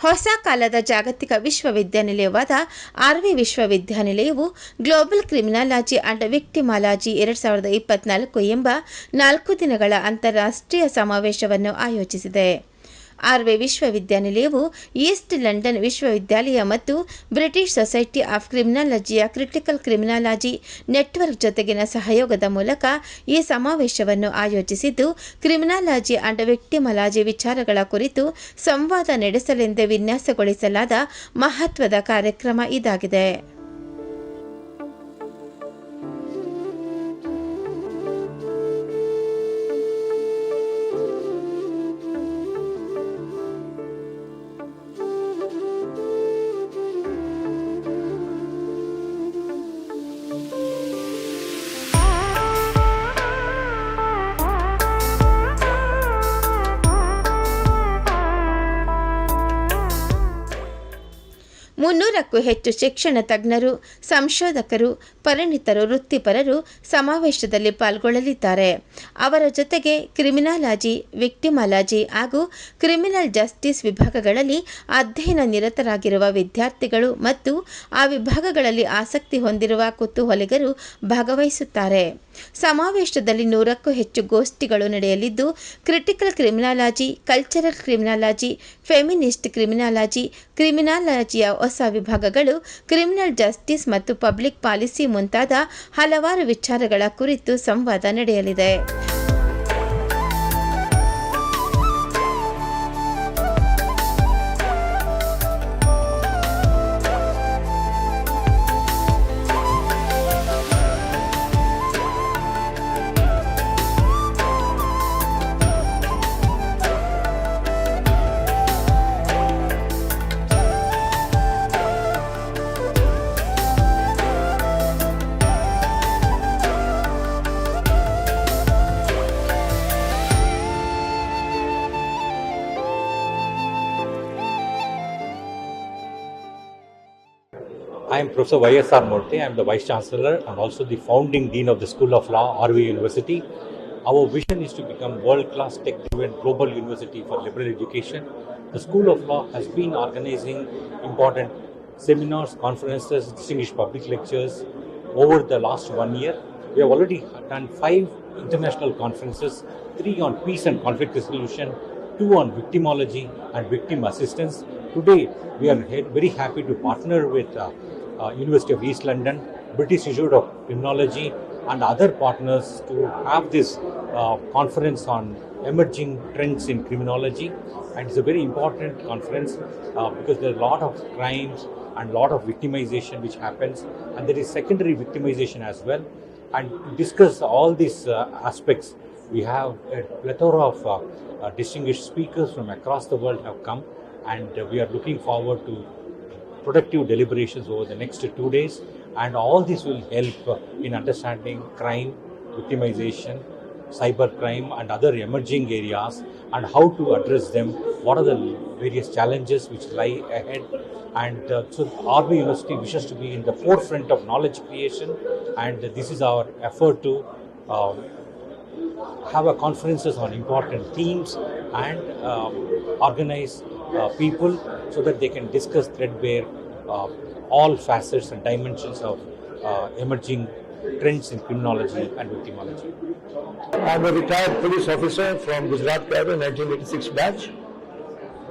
ಹೊಸ ಕಾಲದ ಜಾಗತಿಕ ವಿಶ್ವವಿದ್ಯಾನಿಲಯವಾದ ಆರ್ವಿ ವಿಶ್ವವಿದ್ಯಾನಿಲಯವು ಗ್ಲೋಬಲ್ ಕ್ರಿಮಿನಾಲಜಿ ಅಂಡ್ ವಿಕ್ಟಿಮಾಲಜಿ ಎರಡು ಸಾವಿರದ ಇಪ್ಪತ್ನಾಲ್ಕು ಎಂಬ ನಾಲ್ಕು ದಿನಗಳ ಅಂತಾರಾಷ್ಟ್ರೀಯ ಸಮಾವೇಶವನ್ನು ಆಯೋಜಿಸಿದೆ. ಆರ್ವೆ ವಿಶ್ವವಿದ್ಯಾನಿಲಯವು ಈಸ್ಟ್ ಲಂಡನ್ ವಿಶ್ವವಿದ್ಯಾಲಯ ಮತ್ತು ಬ್ರಿಟಿಷ್ ಸೊಸೈಟಿ ಆಫ್ ಕ್ರಿಮಿನಾಲಜಿಯ ಕ್ರಿಟಿಕಲ್ ಕ್ರಿಮಿನಾಲಜಿ ನೆಟ್ವರ್ಕ್ ಜೊತೆಗಿನ ಸಹಯೋಗದ ಮೂಲಕ ಈ ಸಮಾವೇಶವನ್ನು ಆಯೋಜಿಸಿದ್ದು, ಕ್ರಿಮಿನಾಲಜಿ ಅಂಡ್ ವಿಕ್ಟಿಮಲಾಜಿ ವಿಚಾರಗಳ ಕುರಿತು ಸಂವಾದ ನಡೆಸಲೆಂದೇ ವಿನ್ಯಾಸಗೊಳಿಸಲಾದ ಮಹತ್ವದ ಕಾರ್ಯಕ್ರಮ ಇದಾಗಿದೆ. ಮುನ್ನೂರಕ್ಕೂ ಹೆಚ್ಚು ಶಿಕ್ಷಣ ತಜ್ಞರು, ಸಂಶೋಧಕರು, ಪರಿಣಿತರು, ವೃತ್ತಿಪರರು ಸಮಾವೇಶದಲ್ಲಿ ಪಾಲ್ಗೊಳ್ಳಲಿದ್ದಾರೆ. ಅವರ ಜೊತೆಗೆ ಕ್ರಿಮಿನಾಲಜಿ, ವಿಕ್ಟಿಮಾಲಜಿ ಹಾಗೂ ಕ್ರಿಮಿನಲ್ ಜಸ್ಟಿಸ್ ವಿಭಾಗಗಳಲ್ಲಿ ಅಧ್ಯಯನ ನಿರತರಾಗಿರುವ ವಿದ್ಯಾರ್ಥಿಗಳು ಮತ್ತು ಆ ವಿಭಾಗಗಳಲ್ಲಿ ಆಸಕ್ತಿ ಹೊಂದಿರುವ ಕುತೂಹಲಿಗರು ಭಾಗವಹಿಸುತ್ತಾರೆ. ಸಮಾವೇಶದಲ್ಲಿ ನೂರಕ್ಕೂ ಹೆಚ್ಚು ಗೋಷ್ಠಿಗಳು ನಡೆಯಲಿದ್ದು, critical criminology, cultural criminology, feminist criminology, ಕ್ರಿಮಿನಾಲಜಿಯ ಹೊಸ ವಿಭಾಗಗಳು ಕ್ರಿಮಿನಲ್ ಜಸ್ಟಿಸ್ ಮತ್ತು ಪಬ್ಲಿಕ್ ಪಾಲಿಸಿ ಮುಂತಾದ ಹಲವಾರು ವಿಚಾರಗಳ ಕುರಿತು ಸಂವಾದ ನಡೆಯಲಿದೆ. I am Professor Y.S.R. Murthy. I am the Vice Chancellor and also the founding Dean of the School of Law, RV University. Our vision is to become world-class tech-driven global university for liberal education. The School of Law has been organizing important seminars, conferences, distinguished public lectures over the last one year. We have already done five international conferences, three on peace and conflict resolution, two on victimology and victim assistance. Today, we are very happy to partner with uh, University of East London, British Institute of Criminology, and other partners to have this uh, conference on emerging trends in criminology. And it's a very important conference uh, because there are a lot of crimes and a lot of victimization which happens, and there is secondary victimization as well. And to discuss all these uh, aspects, we have a plethora of uh, uh, distinguished speakers from across the world have come, and uh, we are looking forward to productive deliberations over the next two days. And all this will help in understanding crime, victimization, cyber crime, and other emerging areas, and how to address them. What are the various challenges which lie ahead? And uh, so, RB University wishes to be in the forefront of knowledge creation, and this is our effort to. um have a conferences on important themes and um, organize uh, people so that they can discuss threadbare uh, all facets and dimensions of uh, emerging trends in criminology and victimology. I'm a retired police officer from Gujarat Cairo, 1986 batch,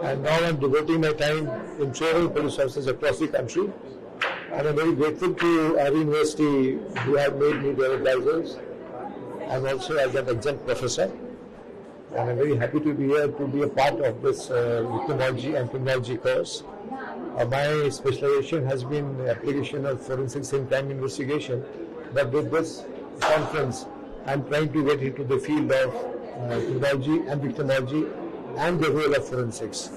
and now I'm devoting my time in training police officers across the country. And I'm very grateful to our university who have made me their advisors. I'm also as an adjunct professor, and I'm very happy to be here to be a part of this uh, victimology and criminology course. Uh, my specialization has been application of forensics in crime investigation, but with this conference, I'm trying to get into the field of uh, criminology and victimology and the role of forensics.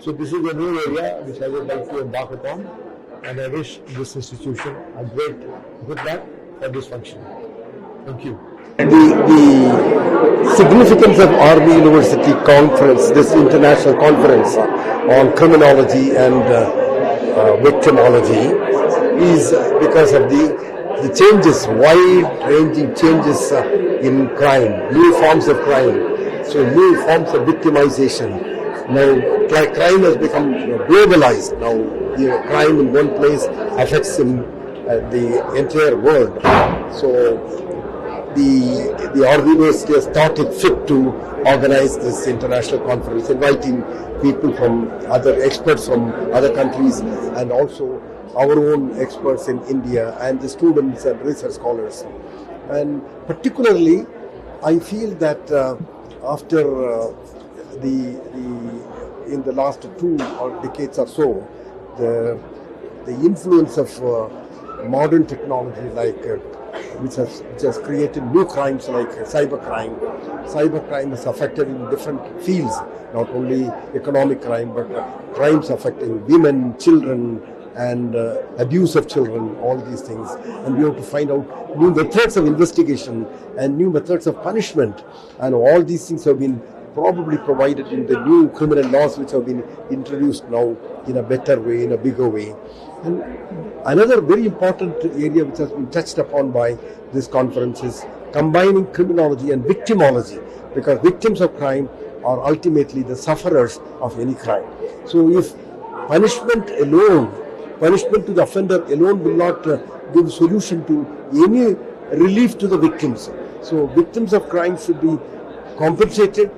So this is a new area which I would like to embark upon, and I wish this institution a great good luck for this function. Thank you. The, the significance of Army University conference, this international conference on criminology and uh, uh, victimology, is because of the the changes, wide-ranging changes uh, in crime, new forms of crime, so new forms of victimization, now crime has become globalized. Now, know, crime in one place affects in uh, the entire world. So, the the university has thought it fit to organize this international conference, inviting people from other experts from other countries and also our own experts in India and the students and research scholars. And particularly, I feel that uh, after uh, the, the in the last two or decades or so, the the influence of uh, modern technology like uh, which has which has created new crimes like uh, cybercrime. Cybercrime is affected in different fields, not only economic crime but crimes affecting women, children, and uh, abuse of children, all these things. And we have to find out new methods of investigation and new methods of punishment. And all these things have been probably provided in the new criminal laws which have been introduced now in a better way, in a bigger way. And another very important area which has been touched upon by this conference is combining criminology and victimology because victims of crime are ultimately the sufferers of any crime. So if punishment alone, punishment to the offender alone will not uh, give solution to any relief to the victims. So victims of crime should be compensated,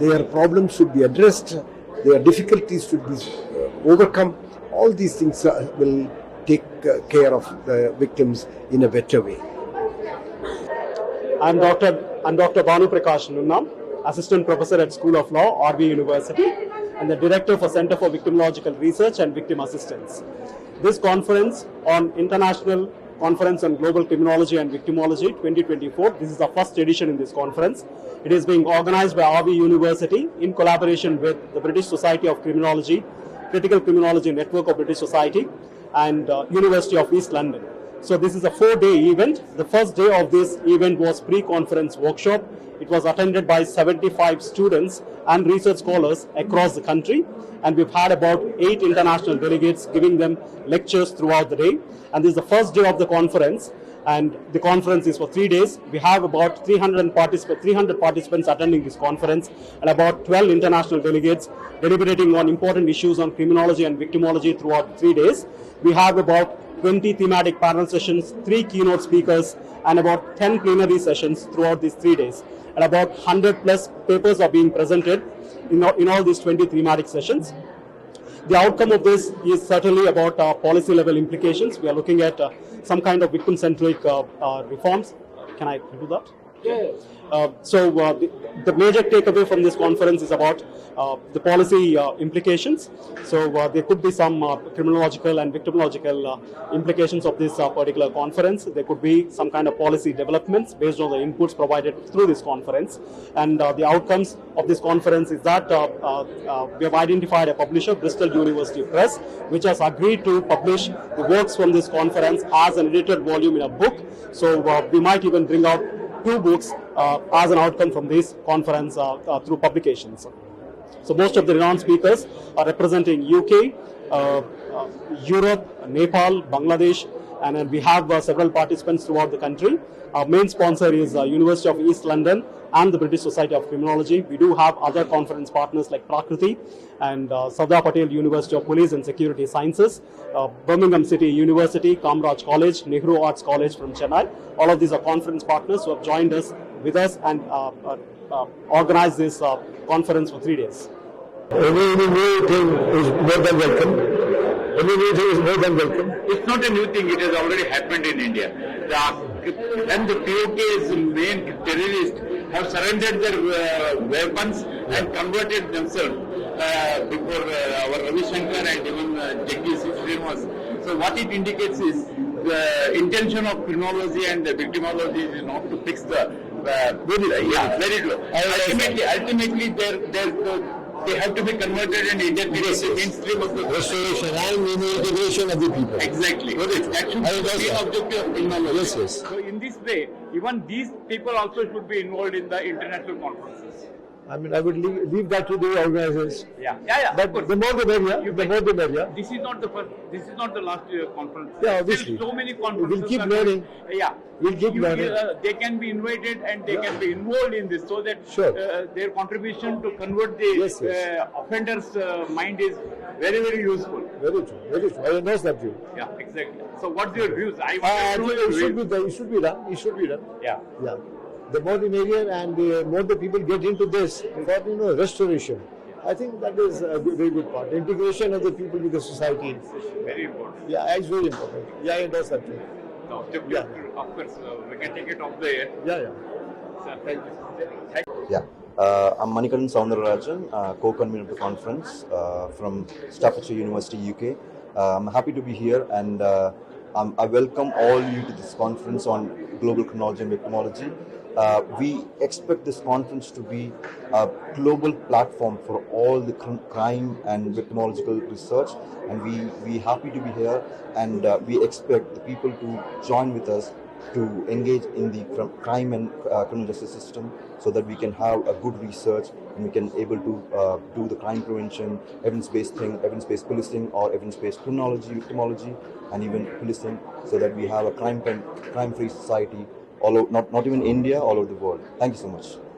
their problems should be addressed, their difficulties should be uh, overcome. All these things uh, will take uh, care of the victims in a better way. I'm Dr. I'm Dr. Banu Prakash Nunnam, Assistant Professor at School of Law, RV University, and the Director for Center for Victimological Research and Victim Assistance. This conference on International Conference on Global Criminology and Victimology 2024, this is the first edition in this conference. It is being organized by RV University in collaboration with the British Society of Criminology, Critical Criminology Network of British Society, and uh, University of East London. So this is a four-day event. The first day of this event was pre-conference workshop. It was attended by 75 students and research scholars across the country. And we've had about eight international delegates giving them lectures throughout the day. And this is the first day of the conference. And the conference is for three days. We have about 300, particip- 300 participants attending this conference and about 12 international delegates deliberating on important issues on criminology and victimology throughout three days. We have about 20 thematic panel sessions, three keynote speakers, and about 10 plenary sessions throughout these three days. And about 100 plus papers are being presented in all, in all these 20 thematic sessions. The outcome of this is certainly about uh, policy level implications. We are looking at uh, some kind of victim centric uh, uh, reforms. Can I do that? Yeah. Uh, so uh, the, the major takeaway from this conference is about uh, the policy uh, implications. So uh, there could be some uh, criminological and victimological implications of this particular conference. There could be some kind of policy developments based on the inputs provided through this conference. And the outcomes of this conference is that we have identified a publisher, Bristol University Press, which has agreed to publish the works from this conference as an edited volume in a book. So uh, we might even bring out two books as an outcome from this conference uh, uh, through publications. So most of the renowned speakers are representing UK, uh, uh, Europe, Nepal, Bangladesh, and then we have uh, several participants throughout the country. Our main sponsor is uh, University of East London and the British Society of Criminology. We do have other conference partners like Prakriti and uh, Sardar Patel University of Police and Security Sciences, uh, Birmingham City University, Kamraj College, Nehru Arts College from Chennai. All of these are conference partners who have joined us with us and uh, uh, uh, organized this uh, conference for three days. Any, any new thing is more than welcome. Any new thing is more than welcome. It's not a new thing, it has already happened in India. The, when the POK's main terrorists have surrendered their uh, weapons and converted themselves uh, before uh, our Ravi Shankar and even uh, Jagdish Srinivas. So what it indicates is the intention of criminology and the victimology is not to fix the Uh, very low. Yeah, very low. Ultimately, ultimately, they're, they're, they have to be converted and integrated in the mainstream of the Restoration and integration of the people. Exactly. That should I be the objective of criminology. Yes, yes. So in this way, even these people also should be involved in the international conferences. I mean, I would leave, leave that to the organizers. Yeah, yeah, yeah. But the more the merrier, You the more the merrier. This is not the first, this is not the last uh, conference. Yeah, Still obviously. So many conferences. We'll keep learning. going- Yeah. We'll keep You- learning. uh, They can be invited and they Yeah. can be involved in this so that Sure. uh, their contribution to convert the Yes, yes. uh, offender's uh, mind is very, very useful. Very true, very true. I endorse that view. Yeah, exactly. So what's your views? I Uh, I think it should be done. It should be done. It should be done. Yeah. Yeah. The more the merrier, and the more the people get into this for you know restoration. I think that is a good- very good part. Integration of the people with the society. Very important. Yeah, it's very important. Yeah, I endorse that too. So, Yeah. Of course, uh, we can take it off the air. Yeah, yeah. Sir, thank you. Thank Yeah. Uh, I'm Manikandan Soundararajan, uh, co-convener of the conference uh, from Staffordshire University, UK. Uh, I'm happy to be here and uh, um, I welcome all you to this conference on global chronology and victimology. Uh, we expect this conference to be a global platform for all the cr- crime and victimological research, and we we happy to be here, and uh, we expect the people to join with us to engage in the cr- crime and uh, criminal justice system so that we can have a good research and we can able to uh, do the crime prevention evidence-based thing evidence-based policing or evidence-based criminology victimology and even policing so that we have a crime crime-free society all not, not even india all over the world. Thank you so much